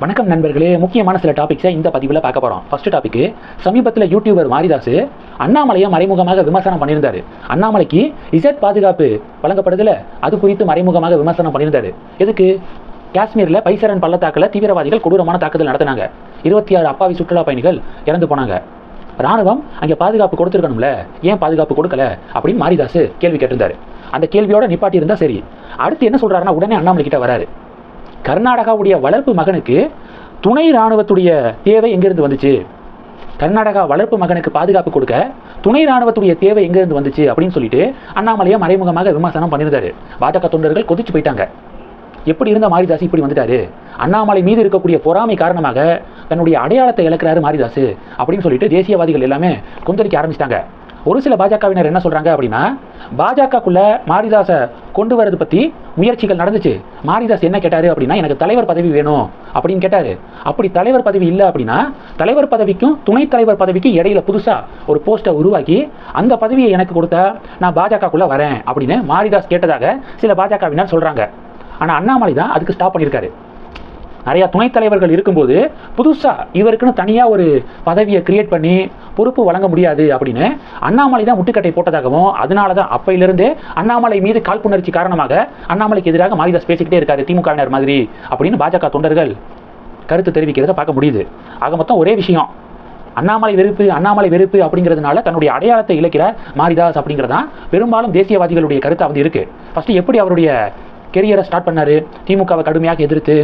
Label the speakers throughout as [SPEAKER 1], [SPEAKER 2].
[SPEAKER 1] வணக்கம் நண்பர்களே. முக்கியமான சில டாபிக்ஸை இந்த பதிவில் பார்க்க போகிறோம் ஃபர்ஸ்ட் டாபிக் சமீபத்தில் யூடியூபர் மாரிதாஸ் அண்ணாமலையை மறைமுகமாக விமர்சனம் பண்ணியிருந்தாரு. அண்ணாமலைக்கு இசட் பாதுகாப்பு வழங்கப்படுதுல அது குறித்து மறைமுகமாக விமர்சனம் பண்ணியிருந்தாரு. எதுக்கு? காஷ்மீரில் பைசரன் பள்ளத்தாக்கில் தீவிரவாதிகள் கொடூரமான தாக்குதல் நடத்தினாங்க. இருபத்தி ஆறு அப்பாவி சுற்றுலா பயணிகள் இறந்து போனாங்க. ராணுவம் அங்கே பாதுகாப்பு கொடுத்துருக்கணும்ல ஏன் பாதுகாப்பு கொடுக்கல அப்படின்னு மாரிதாஸ் கேள்வி கேட்டிருந்தாரு. அந்த கேள்வியோட நிப்பாட்டி இருந்தால் சரி. அடுத்து என்ன சொல்கிறாருன்னா உடனே அண்ணாமலை கிட்ட வராரு. கர்நாடகாவுடைய வளர்ப்பு மகனுக்கு துணை ராணுவத்துடைய தேவை எங்கிருந்து வந்துச்சு? கர்நாடகா வளர்ப்பு மகனுக்கு பாதுகாப்பு கொடுக்க துணை ராணுவத்துடைய தேவை எங்கிருந்து வந்துச்சு அப்படின்னு சொல்லிட்டு அண்ணாமலையை மறைமுகமாக விமர்சனம் பண்ணியிருந்தாரு. பாஜக தொண்டர்கள் கொதிச்சு போயிட்டாங்க. எப்படி இருந்த மாரிதாஸ் இப்படி வந்துட்டாரு? அண்ணாமலை மீது இருக்கக்கூடிய பொறாமை காரணமாக தன்னுடைய அடையாளத்தை இழக்கிறாரு மாரிதாஸ் அப்படின்னு சொல்லிட்டு தேசியவாதிகள் எல்லாமே கொந்தளிக்க ஆரம்பிச்சிட்டாங்க. ஒரு சில பாஜகவினர் என்ன சொல்றாங்க அப்படின்னா பாஜகக்குள்ள மாரிதாஸை கொண்டு வரது பத்தி முயற்சிகள் நடந்துச்சு. மாரிதாஸ் என்ன கேட்டாரு அப்படின்னா எனக்கு தலைவர் பதவி வேணும் அப்படின்னு கேட்டாரு. அப்படி தலைவர் பதவி இல்லை அப்படின்னா தலைவர் பதவிக்கும் துணைத் தலைவர் பதவிக்கும் இடையில புதுசா ஒரு போஸ்ட்டை உருவாக்கி அந்த பதவியை எனக்கு கொடுத்தா நான் பாஜகக்குள்ள வரேன் அப்படின்னு மாரிதாஸ் கேட்டதாக சில பாஜகவினர் சொல்றாங்க. ஆனால் அண்ணாமலை தான் அதுக்கு ஸ்டாப் பண்ணியிருக்காரு. நிறைய துணைத் தலைவர்கள் இருக்கும்போது புதுசாக இவருக்குன்னு தனியாக ஒரு பதவியை கிரியேட் பண்ணி பொறுப்பு வழங்க முடியாது அப்படின்னு அண்ணாமலை தான் முட்டுக்கட்டை போட்டதாகவும் அதனால தான் அப்பையிலிருந்தே அண்ணாமலை மீது காழ்ப்புணர்ச்சி காரணமாக அண்ணாமலைக்கு எதிராக மாரிதாஸ் பேசிக்கிட்டே இருக்காரு திமுகவினர் மாதிரி அப்படின்னு பாஜக தொண்டர்கள் கருத்து தெரிவிக்கிறத பார்க்க முடியுது. ஆக மொத்தம் ஒரே விஷயம். அண்ணாமலை வெறுப்பு அண்ணாமலை வெறுப்பு அப்படிங்கிறதுனால தன்னுடைய அடையாளத்தை இழக்கிற மாரிதாஸ் அப்படிங்கிறதான் பெரும்பாலும் தேசியவாதிகளுடைய கருத்தாக வந்து இருக்கு. ஃபர்ஸ்ட் எப்படி அவருடைய கெரியரை ஸ்டார்ட் பண்ணாரு? திமுகவை கடுமையாக எதிர்த்து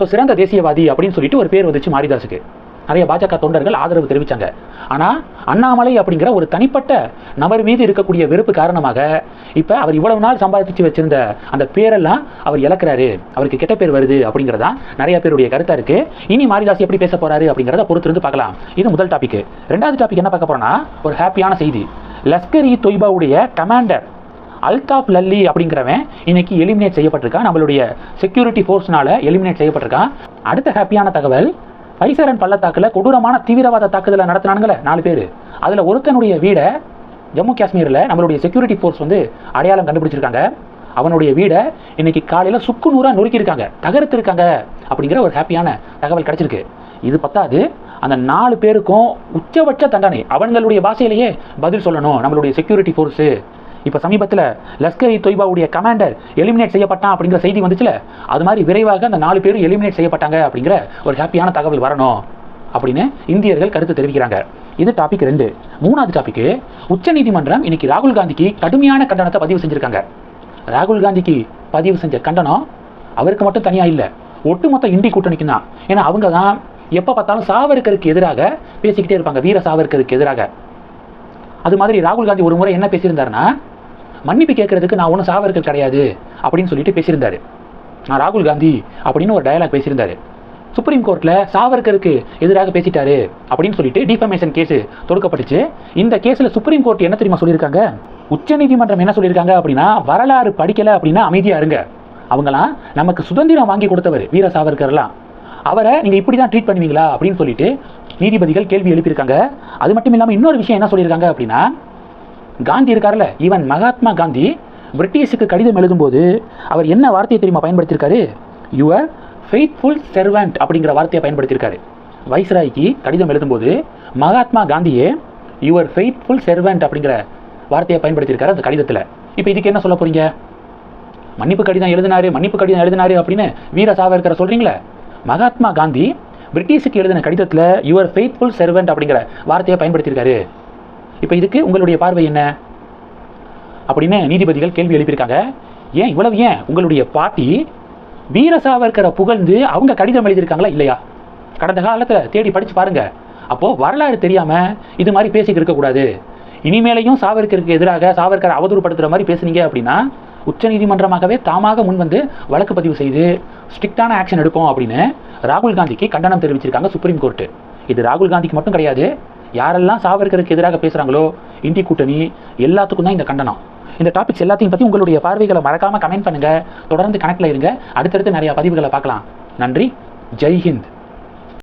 [SPEAKER 1] ஸோ சிறந்த தேசியவாதி அப்படின்னு சொல்லிட்டு ஒரு பேர் வந்துச்சு மாரிதாஸுக்கு. நிறைய பாஜக தொண்டர்கள் ஆதரவு தெரிவித்தாங்க ஆனால் அண்ணாமலை அப்படிங்கிற ஒரு தனிப்பட்ட நபர் மீது இருக்கக்கூடிய வெறுப்பு காரணமாக இப்போ அவர் இவ்வளவு நாள் சம்பாதிச்சு வச்சிருந்த அந்த பேரெல்லாம் அவர் இழக்கிறாரு. அவருக்கு கெட்ட பேர் வருது அப்படிங்கிறதா நிறைய பேருடைய கருத்தாக இருக்குது இனி மாரிதாஸ் எப்படி பேச போகிறாரு அப்படிங்கிறத பொறுத்திருந்து பார்க்கலாம். இது முதல் டாபிக் ரெண்டாவது டாபிக் என்ன பார்க்க போறோம்னா ஒரு ஹாப்பியான செய்தி. லஷ்கர் இ தொய்பாவுடைய கமாண்டர் அல்தாப் லல்லி அப்படிங்கிறவன் இன்னைக்கு எலிமினேட் செய்யப்பட்டிருக்கான். நம்மளுடைய செக்யூரிட்டி ஃபோர்ஸ்னால எலிமினேட் செய்யப்பட்டிருக்கான். அடுத்த ஹாப்பியான தகவல் பைசரன் பள்ளத்தாக்கில் கொடூரமான தீவிரவாத தாக்குதலை நடத்தினானுங்களே நாலு பேர். அதில் ஒருத்தனுடைய வீடை ஜம்மு காஷ்மீரில் நம்மளுடைய செக்யூரிட்டி ஃபோர்ஸ் வந்து அடையாளம் கண்டுபிடிச்சிருக்காங்க. அவனுடைய வீடை இன்னைக்கு காலையில் சுக்கு நூறாக நொறுக்கியிருக்காங்க. தகர்த்திருக்காங்க அப்படிங்கிற ஒரு ஹாப்பியான தகவல் கிடச்சிருக்கு. இது பத்தாது. அந்த நாலு பேருக்கும் உச்சபட்ச தண்டனை. அவங்களுடைய பாஷையிலேயே பதில் சொல்லணும். நம்மளுடைய செக்யூரிட்டி ஃபோர்ஸு இப்போ சமீபத்தில் லஸ்கர் இ தொய்பாவுடைய கமாண்டர் எலிமினேட் செய்யப்பட்டான் அப்படிங்கிற செய்தி வந்துச்சுல? அது மாதிரி விரைவாக அந்த நாலு பேரும் எலிமினேட் செய்யப்பட்டாங்க அப்படிங்கிற ஒரு ஹாப்பியான தகவல் வரணும் அப்படின்னு இந்தியர்கள் கருத்து தெரிவிக்கிறாங்க. இது டாபிக் ரெண்டு. மூணாவது டாபிக் உச்சநீதிமன்றம் இன்னைக்கு ராகுல் காந்திக்கு கடுமையான கண்டனத்தை பதிவு செஞ்சுருக்காங்க. ராகுல் காந்திக்கு பதிவு செஞ்ச கண்டனம் அவருக்கு மட்டும் தனியாக இல்லை ஒட்டுமொத்த இந்தி கூட்டணிக்கு தான் ஏன்னா அவங்க தான் எப்போ பார்த்தாலும் சாவர்கருக்கு எதிராக பேசிக்கிட்டே இருப்பாங்க வீர சாவர்கருக்கு எதிராக. அது மாதிரி ராகுல் காந்தி ஒரு முறை என்ன பேசியிருந்தாருன்னா மன்னிப்பு கேட்கறதுக்கு நான் ஒன்றும் சாவர்கள் கிடையாது அப்படின்னு சொல்லிட்டு பேசியிருந்தாரு. நான் ராகுல் காந்தி அப்படின்னு ஒரு டயலாக் பேசியிருந்தாரு. சுப்ரீம் கோர்ட்டில் சாவர்கருக்கு எதிராக பேசிட்டாரு அப்படின்னு சொல்லிட்டு டிஃபமேஷன் கேஸ் தொடுக்கப்பட்டுச்சு. இந்த கேஸில் சுப்ரீம் கோர்ட் என்ன தெரியுமா சொல்லியிருக்காங்க? உச்சநீதிமன்றம் என்ன சொல்லியிருக்காங்க அப்படின்னா வரலாறு படிக்கலை அப்படின்னா அமைதியாக இருங்க. அவங்களாம் நமக்கு சுதந்திரம் வாங்கி கொடுத்தவர் வீர சாவர்கர்லாம் அவரை நீங்கள் இப்படி தான் ட்ரீட் பண்ணுவீங்களா அப்படின்னு சொல்லிட்டு நீதிபதிகள் கேள்வி எழுப்பியிருக்காங்க. அது மட்டும் இல்லாமல் இன்னொரு விஷயம் என்ன சொல்லியிருக்காங்க அப்படின்னா காந்தி இருக்கார்ல ஈவன் மகாத்மா காந்தி பிரிட்டிஷுக்கு கடிதம் எழுதும்போது அவர் என்ன வார்த்தையை தெரியுமா பயன்படுத்தியிருக்காரு? யுவர் ஃபெய்த்ஃபுல் செர்வன்ட் அப்படிங்கிற வார்த்தையை பயன்படுத்தியிருக்காரு. வைஸ்ராய்க்கு கடிதம் எழுதும்போது மகாத்மா காந்தியே யுவர் ஃபெய்த்ஃபுல் செர்வன்ட் அப்படிங்கிற வார்த்தையை பயன்படுத்தியிருக்காரு அந்த கடிதத்தில். இப்போ இதுக்கு என்ன சொல்ல போகிறீங்க மன்னிப்பு கடிதம் எழுதினாரு மன்னிப்பு கடிதம் எழுதினாரு அப்படின்னு வீர சாவர்கரை சொல்கிறீங்களே மகாத்மா காந்தி பிரிட்டிஷுக்கு எழுதின கடிதத்தில் யுவர் ஃபெய்த்ஃபுல் செர்வன்ட் அப்படிங்கிற வார்த்தையை பயன்படுத்தியிருக்காரு. இப்போ இதுக்கு உங்களுடைய பார்வை என்ன? அப்படின்னு நீதிபதிகள் கேள்வி எழுப்பியிருக்காங்க. ஏன் இவ்வளவு ஏன்? உங்களுடைய பாட்டி வீர சாவர்கரை புகழ்ந்து அவங்க கடிதம் எழுதியிருக்காங்களா இல்லையா? கடந்த காலத்தில் தேடி படித்து பாருங்கள் அப்போது வரலாறு தெரியாமல் இது மாதிரி பேசிக்கிட்டு இருக்கக்கூடாது இனிமேலையும் சாவர்கருக்கு எதிராக சாவர்கரை அவதூறுபடுத்துகிற மாதிரி பேசுனீங்க அப்படின்னா உச்சநீதிமன்றமாகவே தாமாக முன் வந்து வழக்கு பதிவு செய்து ஸ்ட்ரிக்டான ஆக்ஷன் எடுப்போம் அப்படின்னு ராகுல் காந்திக்கு கண்டனம் தெரிவிச்சிருக்காங்க சுப்ரீம் கோர்ட்டு. இது ராகுல் காந்திக்கு மட்டும் கிடையாது யாரெல்லாம் சாவர்கருக்கு எதிராக பேசுகிறாங்களோ இந்தி கூட்டணி எல்லாத்துக்கும் தான் இந்த கண்டனம். இந்த டாபிக்ஸ் எல்லாத்தையும் பற்றி உங்களுடைய பார்வைகளை மறக்காமல் கமெண்ட் பண்ணுங்கள் தொடர்ந்து கணக்கில் இருங்க. அடுத்தடுத்து நிறையா பதிவுகளை பார்க்கலாம். நன்றி. ஜெய் ஹிந்த்.